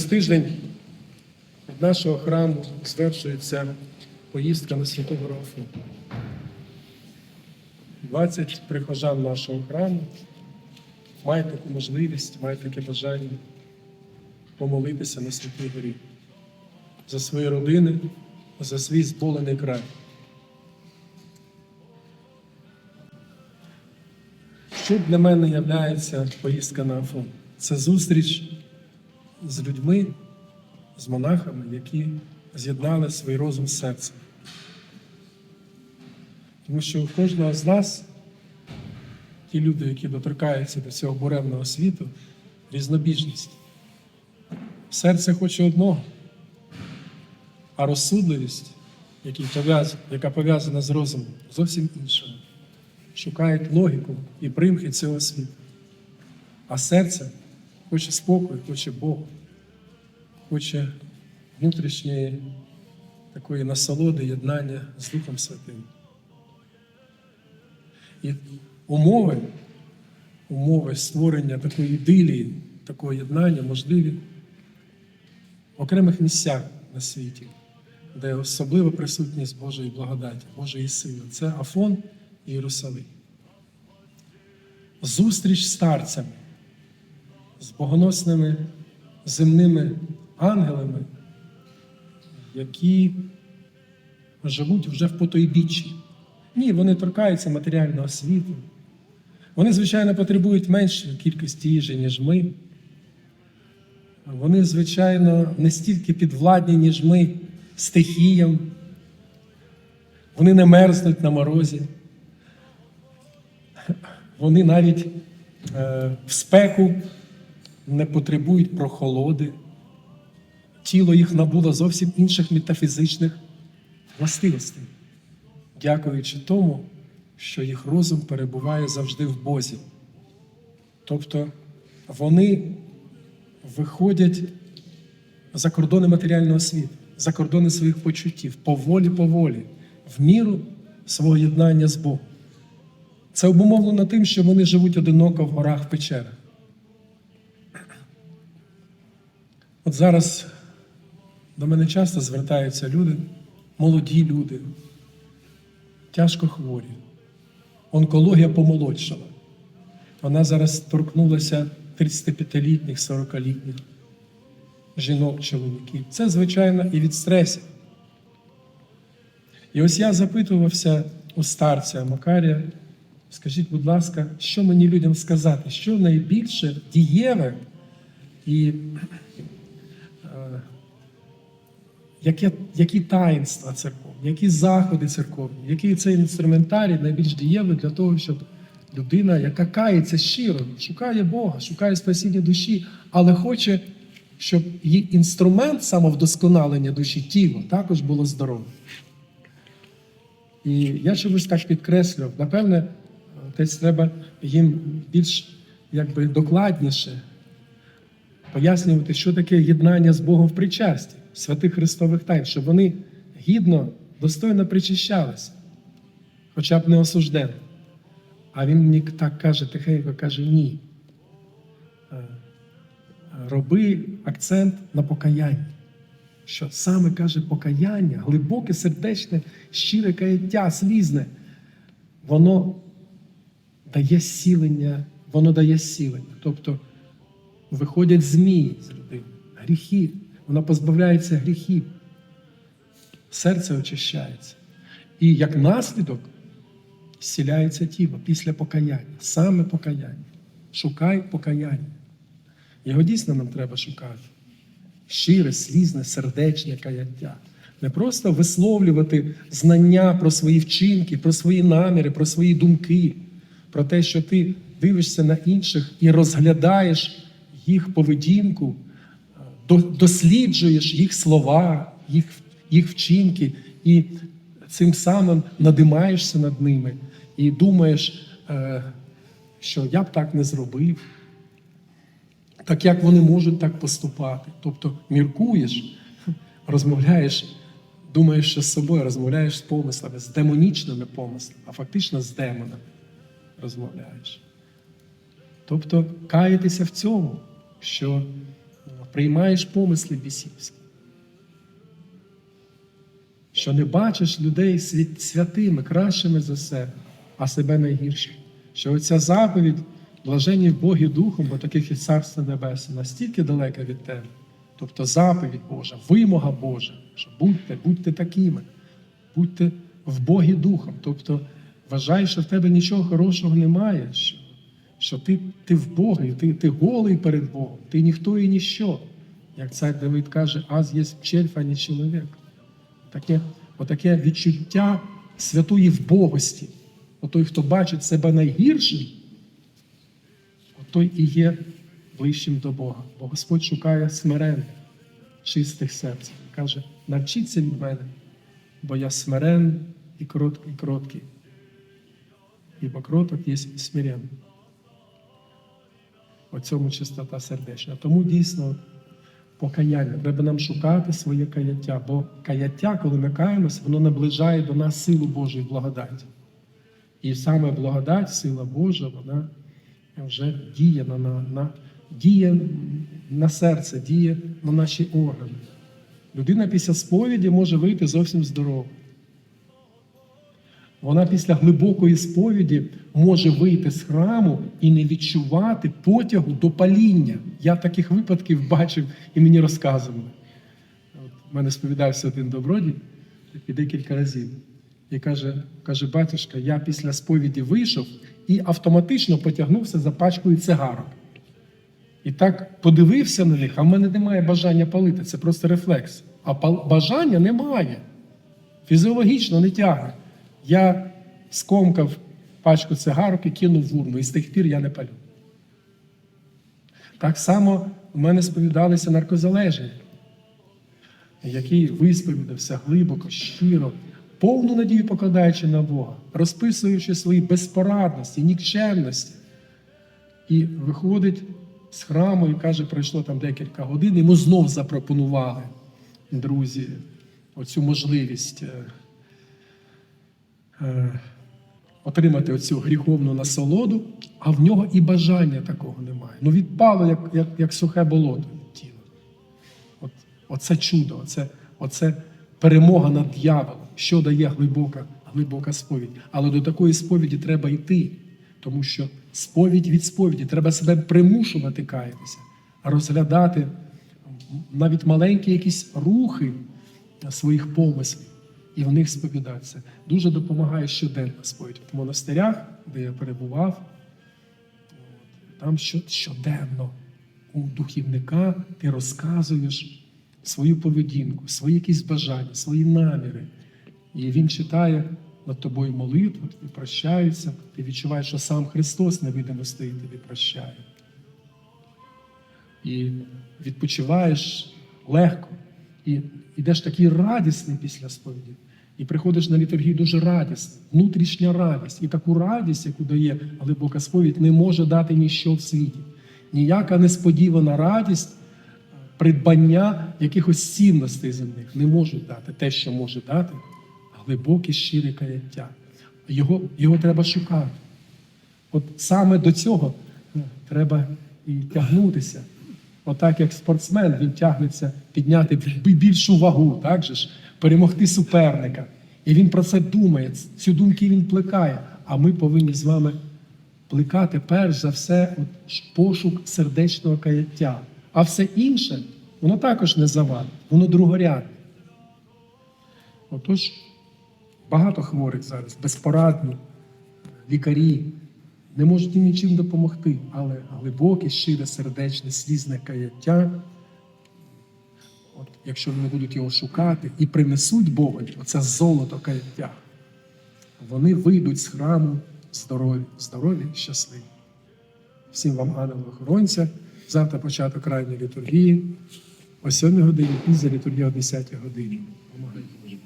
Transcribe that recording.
Через тиждень від нашого храму звершується поїздка на Святу Гору Афон. 20 прихожан нашого храму мають таку можливість, мають таке бажання помолитися на Святій Горі за свої родини, за свій зболений край. Що для мене є поїздка на Афон? Це зустріч з людьми, з монахами, які з'єднали свій розум з серцем. Тому що у кожного з нас, ті люди, які доторкаються до цього буремного світу, різнобіжність. Серце хоче одного, а розсудливість, яка пов'язана з розумом, зовсім іншого. Шукають логіку і примхи цього світу. А серце хоче спокою, хоче Бога, хоче внутрішньої такої насолоди, єднання з Духом Святим. І умови, умови створення такої ідилії, такого єднання можливі в окремих місцях на світі, де особлива присутність Божої благодаті, Божої сили. Це Афон і Єрусалим. Зустріч з старцями, з богоносними земними ангелами, які живуть вже в потойбіччі. Ні, вони торкаються матеріального світу. Вони, звичайно, потребують меншої кількості їжі, ніж ми. Вони, звичайно, не стільки підвладні, ніж ми стихіям. Вони не мерзнуть на морозі. Вони навіть е, в спеку не потребують прохолоди. Тіло їх набуло зовсім інших метафізичних властивостей, дякуючи тому, що їх розум перебуває завжди в Бозі. Тобто вони виходять за кордони матеріального світу, за кордони своїх почуттів, поволі-поволі, в міру свого єднання з Богом. Це обумовлено тим, що вони живуть одиноко в горах в печерах. От зараз до мене часто звертаються люди, молоді люди, тяжко хворі. Онкологія помолодшала. Вона зараз торкнулася 35-літніх, 40-літніх жінок, чоловіків. Це, звичайно, і від стресів. І ось я запитувався у старця Макарія, скажіть, будь ласка, що мені людям сказати, що найбільше дієве і яке, які таїнства церковні, які заходи церковні, який цей інструментарій найбільш дієвий для того, щоб людина, яка кається щиро, шукає Бога, шукає спасіння душі, але хоче, щоб її інструмент самовдосконалення душі, тіло, також було здорове. І я чомусь так підкреслював, напевне, десь треба їм більш якби, докладніше пояснювати, що таке єднання з Богом в причасті, святих Христових тайн, щоб вони гідно, достойно причащалися, хоча б не осуждено. А він мені так каже, тихенько каже, ні. Е, Роби акцент на покаянні. Що саме каже покаяння, глибоке, сердечне, щире каяття, слізне, воно дає сілення, воно дає сілення. Тобто виходять змії з людини, гріхи, вона позбавляється гріхів, серце очищається. І як наслідок зціляється тіло після покаяння, саме покаяння. Шукай покаяння. Його дійсно нам треба шукати. Щире, слізне, сердечне каяття. Не просто висловлювати знання про свої вчинки, про свої наміри, про свої думки, про те, що ти дивишся на інших і розглядаєш їх поведінку, досліджуєш їх слова, їх, їх вчинки, і цим самим надимаєшся над ними і думаєш, е, що я б так не зробив, так як вони можуть так поступати. Тобто міркуєш, розмовляєш, думаєш, що з собою розмовляєш з помислами, з демонічними помислами, а фактично з демонами розмовляєш. Тобто каятися в цьому, що приймаєш помисли бісівські, що не бачиш людей святими, кращими за себе, а себе найгіршим. Що оця заповідь, блаженні в Богі Духом, бо таких і Царство Небесне, настільки далека від тебе. Тобто заповідь Божа, вимога Божа, що будьте, будьте такими, будьте в Богі Духом. Тобто вважай, що в тебе нічого хорошого немає, що, що ти, ти в Богі, ти, ти голий перед Богом, ти ніхто і ніщо. Як цар Давид каже, аз є чельф, а не чоловік. Таке, отаке відчуття святої вбогості. Отой, хто бачить себе найгіршим, той і є ближчим до Бога. Бо Господь шукає смирених, чистих серців. Каже, навчіться від мене, бо я смирен і кроткий, кроткий. Ібо кроток є смирен. У цьому чистота сердечна. Тому дійсно покаяння. Треба нам шукати своє каяття, бо каяття, коли ми каємося, воно наближає до нас силу Божої благодаті. І саме благодать, сила Божа, вона вже діє на, на, на, діє на серце, діє на наші органи. Людина після сповіді може вийти зовсім здорова. Вона після глибокої сповіді може вийти з храму і не відчувати потягу до паління. Я таких випадків бачив і мені розказували. От У мене сповідався один добродій і декілька разів. І каже, каже, батюшка, я після сповіді вийшов і автоматично потягнувся за пачкою цигарок. І так подивився на них, а в мене немає бажання палити, це просто рефлекс. А бажання немає. Фізіологічно не тягне. Я скомкав пачку цигарок і кинув в урну, і з тих пір я не палю. Так само в мене сповідалися наркозалежні, який висповідався глибоко, щиро, повну надію покладаючи на Бога, розписуючи свої безпорадності, нікчемності. І виходить з храму і каже, пройшло там декілька годин, йому знов запропонували друзі оцю можливість е, отримати оцю гріховну насолоду, а в нього і бажання такого немає. Ну відпало, як, як, як сухе болото від тіла. От, оце чудо, оце, оце перемога над дьяволом, що дає глибока, глибока сповідь. Але до такої сповіді треба йти, тому що сповідь від сповіді треба себе примушувати каятися, розглядати навіть маленькі якісь рухи своїх помислів і в них сповідатися. Дуже допомагає щоденна сповідь. В монастирях, де я перебував, там щоденно у духівника ти розказуєш свою поведінку, свої якісь бажання, свої наміри. І він читає над тобою молитву, тобі прощаються, ти відчуваєш, що сам Христос невидимо стоїть, тобі прощає. І відпочиваєш легко, і йдеш такий радісний після сповіді. І приходиш на літургію дуже радісний, внутрішня радість. І таку радість, яку дає глибока сповідь, не може дати ніщо в світі. Ніяка несподівана радість, придбання якихось цінностей земних не можуть дати те, що може дати глибоке щире каяття. Його, його треба шукати. От саме до цього ну, треба і тягнутися. Отак, як спортсмен, він тягнеться підняти більшу вагу, так же ж, перемогти суперника. І він про це думає, цю думки він плекає. А ми повинні з вами плекати перш за все от, пошук сердечного каяття. А все інше, воно також не завадить, воно другорядне. Отож, багато хворих зараз, безпорадні, лікарі не можуть їм нічим допомогти, але глибоке, щире, сердечне, слізне каяття, от, якщо вони будуть його шукати і принесуть Богу оце золото каяття, вони вийдуть з храму здорові, здорові і щасливі. Всім вам, ангелу-охоронця, завтра початок крайньої літургії, о 7 годині, після літургії о 10 годині. Помагай Боже.